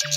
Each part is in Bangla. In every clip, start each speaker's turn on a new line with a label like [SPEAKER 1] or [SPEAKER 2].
[SPEAKER 1] নমস্কার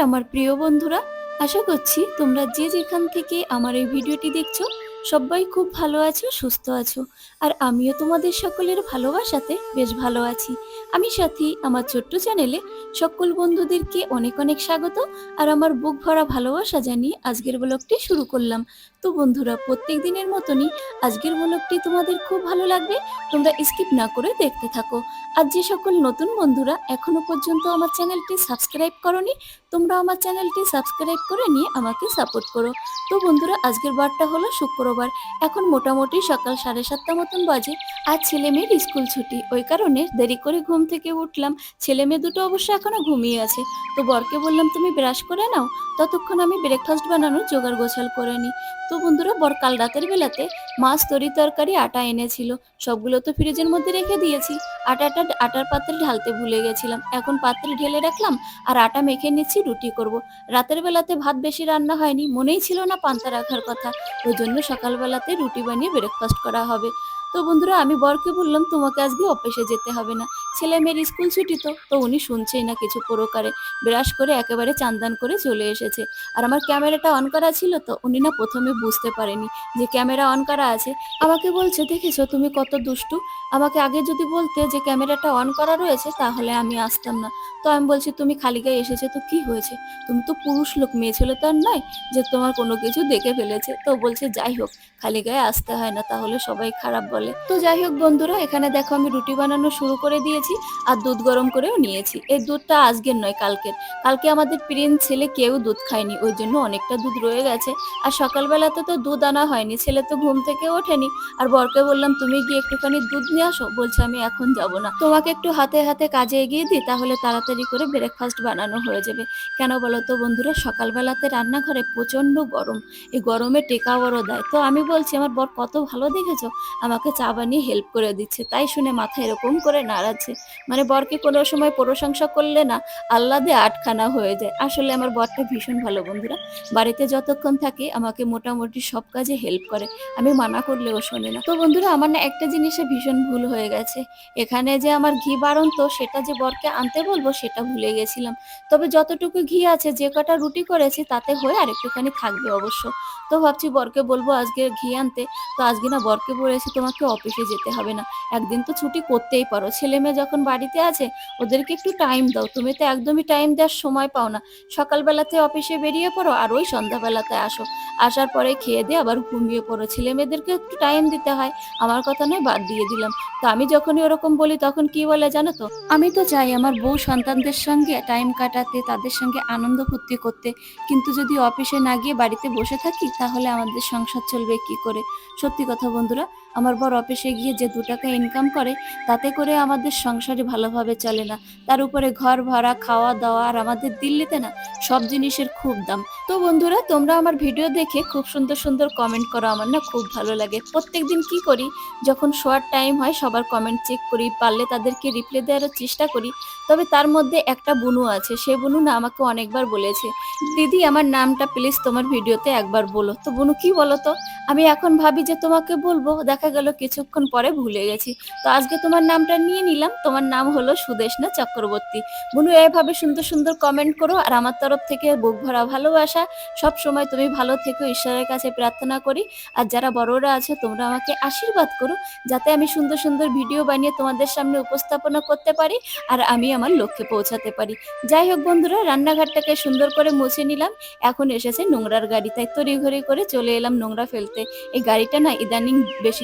[SPEAKER 1] আমার প্রিয় বন্ধুরা, আশা করছি তোমরা যে যেখান থেকে আমার এই ভিডিওটি দেখছ, সবাই খুব ভালো আছো, সুস্থ আছো। আর আমিও তোমাদের সকলের ভালোবাসাতে বেশ ভালো আছি। আমি সাথী, আমার ছোট্ট চ্যানেলে সকল বন্ধুদেরকে অনেক অনেক স্বাগত আর আমার বুক ভরা ভালোবাসা জানিয়ে আজকের ব্লগটি শুরু করলাম। তো বন্ধুরা, প্রত্যেক দিনের মতনই আজকের ব্লগটি তোমাদের খুব ভালো লাগবে, তোমরা স্কিপ না করে দেখতে থাকো। আর যে সকল নতুন বন্ধুরা এখনও পর্যন্ত আমার চ্যানেলটি সাবস্ক্রাইব করনি, তোমরা আমার চ্যানেলটি সাবস্ক্রাইব করে নিয়ে আমাকে সাপোর্ট করো। তো বন্ধুরা, আজকের বারটা হলো শুক্রবার। এখন মোটামুটি সকাল সাড়ে সাতটা মতন বাজে আর ছেলে মেয়ের স্কুল ছুটি। ওই কারণে দেরি করে ঘুম থেকে উঠলাম। ছেলে মেয়ে দুটো অবশ্য এখনও ঘুমিয়ে আছে। তো বরকে বললাম, তুমি ব্রাশ করে নাও। ততক্ষণ আমি ব্রেকফাস্ট বানানোর জোগাড় গোছাল করে নিই। তো বন্ধুরা, বর কাল রাতের বেলাতে মাছ, তরি তরকারি, আটা এনেছিল। সবগুলো তো ফ্রিজের মধ্যে রেখে দিয়েছি। আটাটা আটার পাত্রে ঢালতে ভুলে গেছিলাম। এখন পাত্রে ঢেলে রাখলাম আর আটা মেখে নিচ্ছি, রুটি করব। রাতের বেলাতে ভাত বেশি রান্না হয়নি, মনেই ছিল না পান্তা রাখার কথা। ওই জন্য সকালবেলাতে রুটি বানিয়ে ব্রেকফাস্ট করা হবে। তো বন্ধুরা, আমি বরকে বললাম, তোমাকে আজকে অফিসে যেতে হবে না। ছেলে মেয়ের স্কুল ছুটি তো। তো উনি শুনছেই না কিছু প্রকারে। ব্রাশ করে একেবারে চান্দান করে চলে এসেছে। আর আমার ক্যামেরাটা অন করা ছিল তো, উনি না প্রথমে বুঝতে পারেনি যে ক্যামেরা অন করা আছে। আমাকে বলছে, দেখেছ, তুমি কত দুষ্টু। আমাকে আগে যদি বলতে যে ক্যামেরাটা অন করা রয়েছে, তাহলে আমি আসতাম না। তো আমি বলছি, তুমি খালি গায়ে এসেছে, তো কি হয়েছে? তুমি তো পুরুষ লোক, মেয়ে ছেলে তো আর নয় যে তোমার কোনো কিছু দেখে ফেলেছে। তো বলছে, যাই হোক, খালি গায়ে আসতে হয় না, তাহলে সবাই খারাপ বলে। তো যাই হোক বন্ধুরা, এখানে দেখো আমি রুটি বানানো শুরু করে দিয়েছি আর দুধ গরম করেও নিয়েছি। এই দুধটা আজকের নয়, কালকের। কালকে আমাদের প্রিন্স ছেলে কেউ দুধ খায়নি, ওই জন্য অনেকটা দুধ রয়ে গেছে। আর সকালবেলাতে তো দুধ আনা হয়নি, ছেলে তো ঘুম থেকে ওঠেনি। আর বরকে বললাম, তুমি গিয়ে একটুখানি দুধ নিয়ে আসো। বলছে, আমি এখন যাব না। তোমাকে একটু হাতে হাতে কাজে এগিয়ে দিই, তাহলে তাড়াতাড়ি করে ব্রেকফাস্ট বানানো হয়ে যাবে। কেন বলো তো বন্ধুরা, সকালবেলাতে রান্নাঘরে প্রচণ্ড গরম। এই গরমে টেকা বড় দেয়। তো আমি বলছি, আমার বর কত ভালো দেখেছ? আমাকে চা বানিয়ে হেল্প করে দিচ্ছে। তাই শুনে মাথা এরকম করে নাড়াচ্ছে মানে বরকে কোনো সময় প্রশংসা করলে না আল্লাদে আটখানা হয়ে যায়। আসলে আমার বরটা ভীষণ ভালো বন্ধুরা। বাড়িতে যতক্ষণ থাকে আমাকে মোটামুটি সব কাজে হেল্প করে। আমি মানা করলেও শোনে না। তো বন্ধুরা, আমার না একটা জিনিসে ভীষণ ভুল হয়ে গেছে। এখানে যে আমার ঘি বাড়ন্ত, সেটা যে বরকে আনতে বলব, সেটা ভুলে গেছিলাম। তবে যতটুকু ঘি আছে, যে কটা রুটি করেছি, তাতে হয়ে আর একটুখানি থাকবে অবশ্য। তো ভাবছি বরকে বলব আজকে ঘি আনতে। তো আজকে না বরকে বলেছি তোমাকে অফিসে যেতে হবে না। একদিন তো ছুটি করতেই পারো। ছেলে মেয়ে যখন বাড়িতে আছে, ওদেরকে একটু টাইম দাও। তুমি তো একদমই টাইম দেওয়ার সময় পাও না। সকালবেলাতে অফিসে বেরিয়ে পড়ো আর ওই সন্ধ্যাবেলাতে আসো। আসার পরে খেয়ে দিয়ে আবার ঘুমিয়ে পড়ো। ছেলে মেয়েদেরকে একটু টাইম দিতে হয়। আমার কথা নয়, বাদ দিয়ে দিলাম। তো আমি যখনই ওরকম বলি, তখন কি বলে জানো তো? আমি তো চাই আমার বউ সন্তানদের সঙ্গে টাইম কাটাতে, তাদের সঙ্গে আনন্দ ফুর্তি করতে। কিন্তু যদি অফিসে না গিয়ে বাড়িতে বসে থাকি, তাহলে আমাদের সংসার চলবে কি করে? সত্যি কথা বন্ধুরা আমার বর অফিসে গিয়ে যে দু টাকা ইনকাম করে, তাতে করে আমাদের সংসারে ভালোভাবে চলে না। তার উপরে ঘর ভাড়া, খাওয়া দাওয়া আর আমাদের দিল্লিতে না সব জিনিসের খুব দাম। তো বন্ধুরা, তোমরা আমার ভিডিও দেখে খুব সুন্দর সুন্দর কমেন্ট করো। আমার না খুব ভালো লাগে। প্রত্যেক দিন কি করি? যখন শোয়ার টাইম হয়, সবার কমেন্ট চেক করি, পারলে তাদেরকে রিপ্লাই দেওয়ার চেষ্টা করি। তবে তার মধ্যে একটা বুনু আছে। সে বুনু না আমাকে অনেকবার বলেছে, দিদি, আমার নামটা প্লিজ তোমার ভিডিওতে একবার বলো। তো বুনু, কি বলো তো? আমি এখন ভাবি যে তোমাকে বলব। দেখা গেল কিছুক্ষণ পরে ভুলে গেছি। তো আজকে তোমার নামটা নিয়ে নিলাম। তোমার নাম হলো সুদেশনা চক্রবর্তী। বুনু এভাবে সুন্দর সুন্দর কমেন্ট করো আর আমার তরফ থেকে বুক ভরা ভালোবাসা। সব সময় তুমি ভালো থেকো, ঈশ্বরের কাছে প্রার্থনা করি। আর যারা বড়রা আছে, তোমরা আমাকে আশীর্বাদ করো, যাতে আমি সুন্দর সুন্দর ভিডিও বানিয়ে তোমাদের সামনে উপস্থাপনা করতে পারি আর আমি আমার লক্ষ্যে পৌঁছাতে পারি। যাই হোক বন্ধুরা, রান্নাঘরটাকে সুন্দর করে মুছে নিলাম। এখন এসেছে নোংরার গাড়ি, তাই তড়িঘড়ি করে চলে এলাম নোংরা ফেলতে। এই গাড়িটা না ইদানিং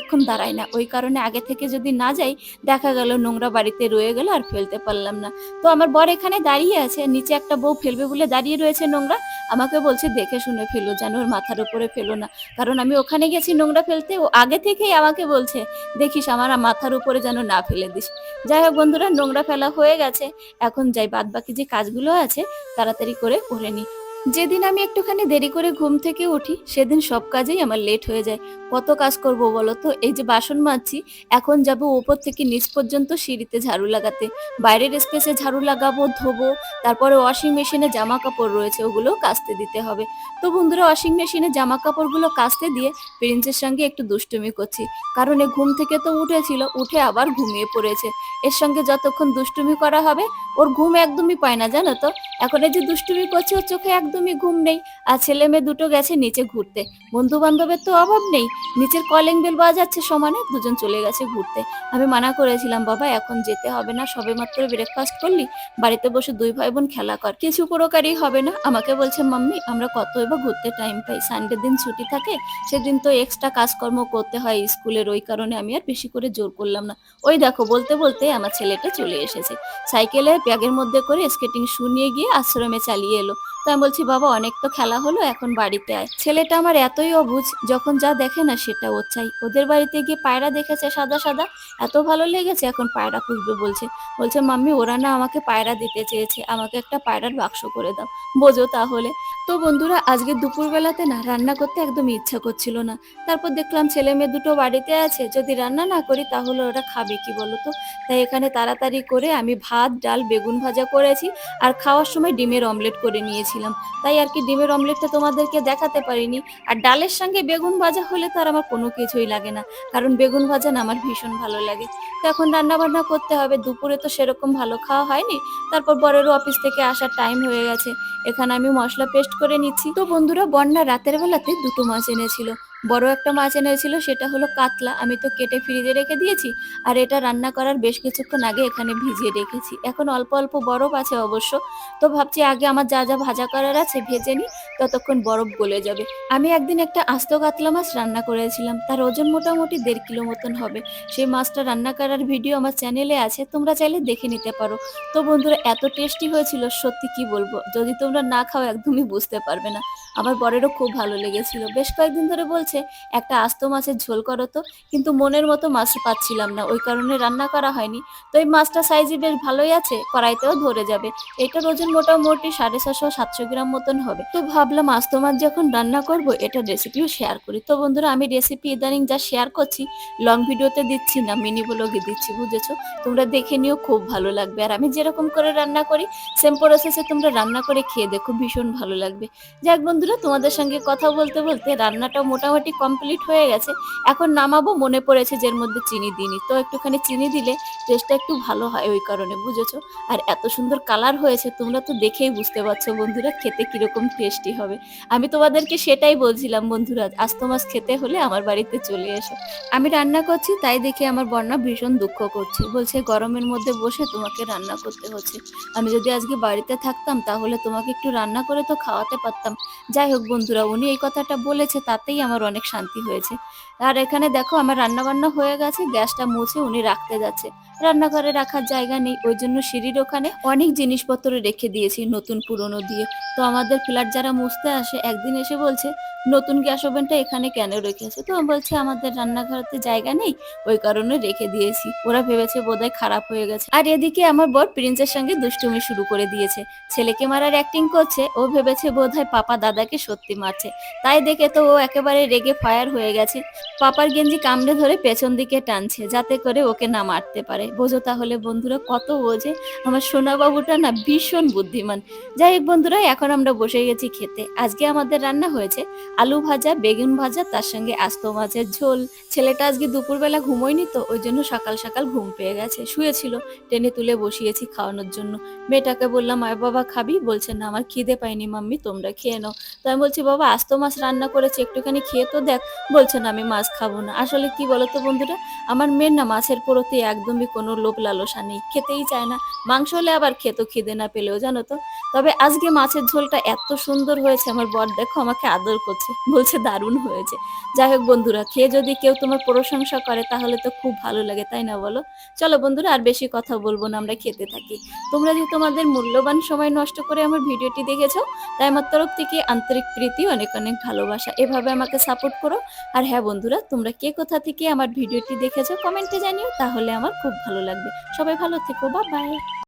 [SPEAKER 1] বেশিক্ষণ দাঁড়ায় না। ওই কারণে আগে থেকে যদি না যাই, দেখা গেল নোংরা বাড়িতে রয়ে গেল আর ফেলতে পারলাম না। তো আমার বর এখানে দাঁড়িয়ে আছে, নিচে একটা বউ ফেলবে বলে দাঁড়িয়ে রয়েছে নোংরা। আমাকে বলছে, দেখে শুনে ফেলো যেন ওর মাথার উপরে ফেলো না। কারণ আমি ওখানে গেছি নোংরা ফেলতে, ও আগে থেকেই আমাকে বলছে, দেখিস আমার মাথার উপরে যেন না ফেলে দিস। যাই হোক বন্ধুরা, নোংরা ফেলা হয়ে গেছে। এখন যাই বাদ বাকি যে কাজগুলো আছে, তাড়াতাড়ি করে করে নি যেদিন আমি একটুখানি দেরি করে ঘুম থেকে উঠি, সেদিন সব কাজেই আমার লেট হয়ে যায়। কত কাজ করব বলো তো? এই যে বাসন মাজছি, এখন যাব উপর থেকে নিচ পর্যন্ত সিঁড়িতে ঝাড়ু লাগাতে। বাইরের স্পেসে ঝাড়ু লাগাবো, ধোবো, তারপরে ওয়াশিং মেশিনে জামা কাপড় রয়েছে ওগুলোও কাচতে দিতে হবে। তো বন্ধুরা ওয়াশিং মেশিনে জামা কাপড়গুলো কাচতে দিয়ে প্রিন্সের সঙ্গে একটু দুষ্টুমি করছি। কারণ এ ঘুম থেকে তো উঠেছিল, উঠে আবার ঘুমিয়ে পড়েছে। এর সঙ্গে যতক্ষণ দুষ্টুমি করা হবে ওর ঘুম একদমই পায় না, জানো তো? এখন এই যে দুষ্টুমি করছে, ওর চোখে একদমই ঘুম নেই। আর ছেলে মেয়ে দুটো গেছে নিচে ঘুরতে। বন্ধু বান্ধবের তো অভাব নেই। নিচের কলিং বেল বাজাচ্ছে সমানে, দুজন চলে গেছে ঘুরতে। আমি মানা করেছিলাম, বাবা, এখন যেতে হবে না। সবে মাত্র ব্রেকফাস্ট করলি। বাড়িতে বসে দুই ভাই বোন খেলা কর। কিছু উপকারই হবে না। আমাকে বলছে, মাম্মি, আমরা কত এবার ঘুরতে টাইম পাই। সানডে দিন ছুটি থাকে। সেদিন তো এক্সট্রা কাজকর্ম করতে হয় স্কুলের। ওই কারণে আমি আর বেশি করে জোর করলাম না। ওই দেখো, বলতে বলতে আমার ছেলেটা চলে এসেছে। সাইকেলে ব্যাগের মধ্যে করে স্কেটিং শু নিয়ে গিয়ে আশ্রমে চালিয়ে এলো। তো আমি বলছি, বাবা, অনেক তো খেলা হলো, এখন বাড়িতে আয়। ছেলেটা আমার এতই অবুঝ যখন যা দেখে না সেটা ও চাই। ওদের বাড়িতে গিয়ে পায়রা দেখেছে সাদা সাদা, এত ভালো লেগেছে, এখন পায়রা খুঁজবে বলছে। বলছে, মাম্মি, ওরা না আমাকে পায়রা দিতে চেয়েছে, আমাকে একটা পায়রার বাক্স করে দাও, বোঝো তাহলে। তো বন্ধুরা, আজকে দুপুরবেলাতে না রান্না করতে একদম ইচ্ছা করছিল না। তারপর দেখলাম ছেলে মেয়ে দুটো বাড়িতে আছে, যদি রান্না না করি তাহলে ওরা খাবে কি বলো তো? তাই এখানে তাড়াতাড়ি করে আমি ভাত, ডাল, বেগুন ভাজা করেছি, আর খাওয়ার সময় ডিমের অমলেট করে নিয়েছিলাম তাই আর কি ডিমের অমলেটটা তোমাদেরকে দেখাতে পারিনি। আর ডালের সঙ্গে বেগুন ভাজা হলে তো আর আমার কোনো কিছুই লাগে না, কারণ বেগুন ভাজা না আমার ভীষণ ভালো লাগে। তো এখন রান্নাবান্না করতে হবে, দুপুরে তো সেরকম ভালো খাওয়া হয়নি, তারপর বরেরও অফিস থেকে আসার টাইম হয়ে গেছে। এখানে আমি মশলা পেস্ট করে নিচ্ছি। তো বন্ধুরা, বন্যা রাতের বেলাতে দুটো মাছ এনেছিল। বড় একটা মাছ এনেছিল, সেটা হলো কাতলা। আমি তো কেটে ফ্রিজে রেখে দিয়েছি, আর এটা রান্না করার বেশ কিছুক্ষণ আগে এখানে ভিজিয়ে রেখেছি। এখন অল্প অল্প বরফ আছে অবশ্য, তো ভাবছি আগে আমার যা যা ভাজা করার আছে ভেজে নিই, ততক্ষণ বরফ গলে যাবে। আমি একদিন একটা আস্ত কাতলা মাছ রান্না করেছিলাম, তার ওজন মোটামুটি দেড় কিলো মতন হবে। সেই মাছটা রান্না করার ভিডিও আমার চ্যানেলে আছে, তোমরা চাইলে দেখে নিতে পারো। তো বন্ধুরা, এত টেস্টি হয়েছিল, সত্যি কি বলব? যদি তোমরা না খাও, একদমই বুঝতে পারবে না। আমার বরেরও খুব ভালো লেগেছিল। বেশ কয়েকদিন ধরে বলছে, একটা আস্ত মাছের ঝোল করো তো। কিন্তু মনের মতো মাছ পাচ্ছিলাম না। ওই কারণে রান্না করা হয়নি। তো এই মাছটা সাইজে বেশ ভালোই আছে, কড়াইতেও ধরে যাবে। এটার ওজন মোটামুটি সাড়ে ছশো সাতশো গ্রাম মতন হবে। তো ভাবলাম আস্ত মাছ যখন রান্না করব, এটা রেসিপিও শেয়ার করি। তো বন্ধুরা, আমি রেসিপি ইদানিং যা শেয়ার করছি লং ভিডিওতে দিচ্ছি না মিনি ব্লগে দিচ্ছি, বুঝেছ? তোমরা দেখে নিও, খুব ভালো লাগবে। আর আমি যেরকম করে রান্না করি সেম প্রসেসে তোমরা রান্না করে খেয়ে দেখো, ভীষণ ভালো লাগবে। যাক বন্ধুরা, তোমাদের সঙ্গে কথা বলতে বলতে রান্নাটা মোটামুটি কমপ্লিট হয়ে গেছে। এখন নামাবো, মনে পড়েছে যে এর মধ্যে চিনি দিইনি। তো একটুখানি চিনি দিলে টেস্টটা একটু ভালো হয় ওই কারণে, বুঝেছ? আর এত সুন্দর কালার হয়েছে, তোমরা তো দেখেই বুঝতে পারছ বন্ধুরা খেতে কীরকম টেস্টি হবে। আমি তোমাদেরকে সেটাই বলছিলাম বন্ধুরা আজ মাছ খেতে হলে আমার বাড়িতে চলে এসো। আমি রান্না করছি, তাই দেখে আমার বন্যা ভীষণ দুঃখ করছে। বলছে, গরমের মধ্যে বসে তোমাকে রান্না করতে হচ্ছে। আমি যদি আজকে বাড়িতে থাকতাম, তাহলে তোমাকে একটু রান্না করে তো খাওয়াতে পারতাম। যাই হোক বন্ধুরা, উনি এই কথাটা বলেছে, তাতেই আমার অনেক শান্তি হয়েছে। আর এখানে দেখো আমার রান্না বান্না হয়ে গেছে, গ্যাসটা মুছে উনি রাখতে যাচ্ছে। রান্নাঘরে রাখার জায়গা নেই, ওই জন্য সিঁড়ির ওখানে অনেক জিনিসপত্র রেখে দিয়েছি, নতুন পুরনো দিয়ে। তো আমাদের ফ্ল্যাট যারা মুছতে আসে, একদিন এসে বলছে, নতুন গ্যাস ওভেনটা এখানে কেন রেখেছে? তো বলছি, আমাদের রান্নাঘরেতে জায়গা নেই, ওই কারণে রেখে দিয়েছি। ওরা ভেবেছে বোধহয় খারাপ হয়ে গেছে। আর এদিকে আমার বর প্রিন্সের সঙ্গে দুষ্টুমি শুরু করে দিয়েছে। ছেলেকে মারার অ্যাক্টিং করছে, ও ভেবেছে বোধহয় পাপা দাদাকে সত্যি মারছে। তাই দেখে তো ও একেবারে রেগে ফায়ার হয়ে গেছে। পাপার গেঞ্জি কামড়ে ধরে পেছন দিকে টানছে, যাতে করে ওকে না মারতে পারে। বোঝো তাহলে বন্ধুরা কত বোঝে? আমার সোনা বাবুটা না ভীষণ বুদ্ধিমান। যাই হোক বন্ধুরা, এখন আমরা বসে গেছি খেতে। আজকে আমাদের রান্না হয়েছে আলু ভাজা, বেগুন ভাজা, তার সঙ্গে আস্ত মাছের ঝোল। ছেলেটা আজকে দুপুরবেলা ঘুমোয়নি তো, ওই জন্য সকাল সকাল ঘুম পেয়ে গেছে। শুয়েছিল, টেনে তুলে বসিয়েছি খাওয়ানোর জন্য। মেয়েটাকে বললাম, আয় বাবা, খাবি? বলছে, না, আমার খিদে পাইনি মাম্মি, তোমরা খেয়ে নাও। তো আমি বলছি, বাবা, আস্ত মাছ রান্না করেছে, একটুখানি খেয়ে তো দেখ। বলছে, না, আমি মাছ খাব না। আসলে কি বলতো বন্ধুরা, আমার মেয়ের না মাছের প্রতি একদমই কোনো লোভ লালসা নেই, খেতেই চায় না। মাংস হলে আবার খেত, খিদে না পেলেও, জানো তো? তবে আজকে মাছের ঝোলটা এত সুন্দর হয়েছে, আমার বর দেখো আমাকে আদর করছে, বলছে দারুণ হয়েছে। যাই হোক বন্ধুরা, খেয়ে যদি কেউ তোমার প্রশংসা করে, তাহলে তো খুব ভালো লাগে, তাই না বলো? চলো বন্ধুরা, আর বেশি কথা বলব না, আমরা খেতে থাকি। তোমরা যে তোমাদের মূল্যবান সময় নষ্ট করে আমার ভিডিওটি দেখেছ, তাই আমার তরফ থেকে আন্তরিক প্রীতি, অনেক অনেক ভালোবাসা। এভাবে আমাকে সাপোর্ট করো। আর হ্যাঁ বন্ধুরা, তোমরা কে কোথা থেকে আমার ভিডিওটি দেখেছ কমেন্টে জানিও। তাহলে আমার খুব ভালো লাগবে। সবাই ভালো থেকো বা বাই